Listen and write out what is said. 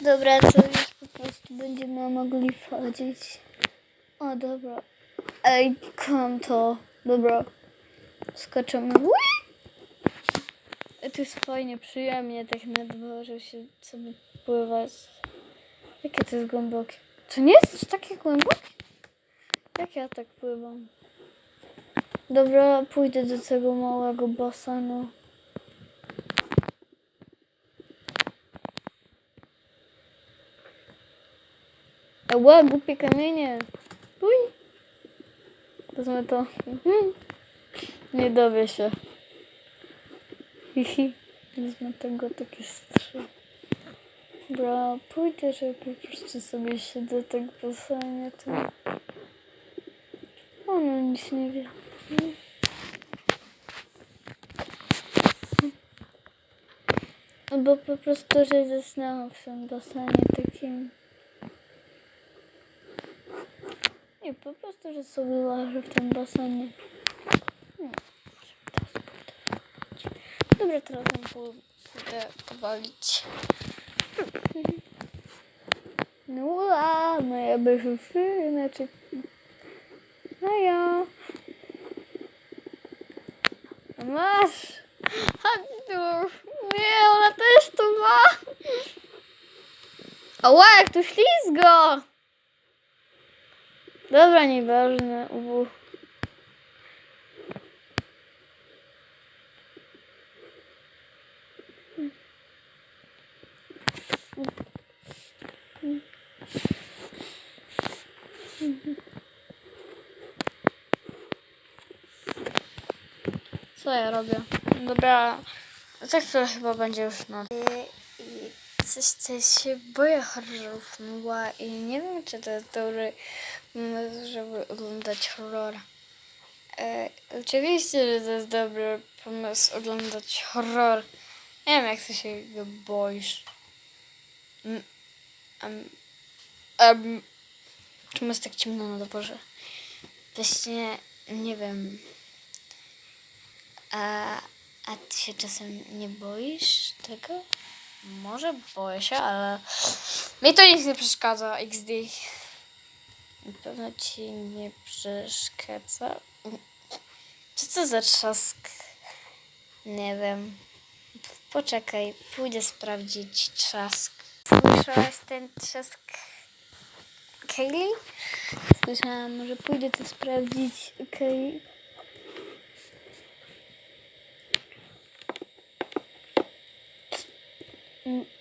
Dobra, to już po prostu będziemy mogli wchodzić. O, dobra. Ej, kam to. Dobra. Skaczemy. Ui! Ej, To jest fajnie, przyjemnie tak na dworze się sobie pływać. Jakie to jest głębokie? To nie jest takie głębokie? Jak ja tak pływam? Dobra, pójdę do tego małego basenu. Ła, głupie kamienie. Uj. Wezmę to. Mhm. Nie dowie się. Hihi. Wezmę tego takie trzy. Dobra, pójdę, że po prostu sobie siedzę tak basenie. To... Ono nic nie wie. Bo po prostu, że zasnęłam w tym basenie takim. Nie, po prostu, że sobie łażę w tym basenie. Walić. Dobra, teraz pójdę powalić. No a moja beżuszy, znaczy... No ja. Masz! Chodź tu! Nie, ona też tu ma! Ała, jak tu ślizgo! Dobra, nieważne. U. Co ja robię? Dobra, za chwilę chyba będzie już noc. Coś, się boję horrorów mgła i nie wiem, czy to jest dobry pomysł, żeby oglądać horror. E, oczywiście, że to jest dobry pomysł oglądać horror. Nie wiem, jak ty się go boisz. Mm, Um, um, czemu jest tak ciemno na dworze? Właśnie nie wiem. A, a ty się czasem nie boisz tego? Może boję się, ale mi to nic nie przeszkadza, XD. Na pewno ci nie przeszkadza. Co to za trzask? Nie wiem. Poczekaj, pójdę sprawdzić trzask. Słyszałaś ten trzask Kaylee? Słyszałam, że pójdę to sprawdzić. Okej. Mm, em,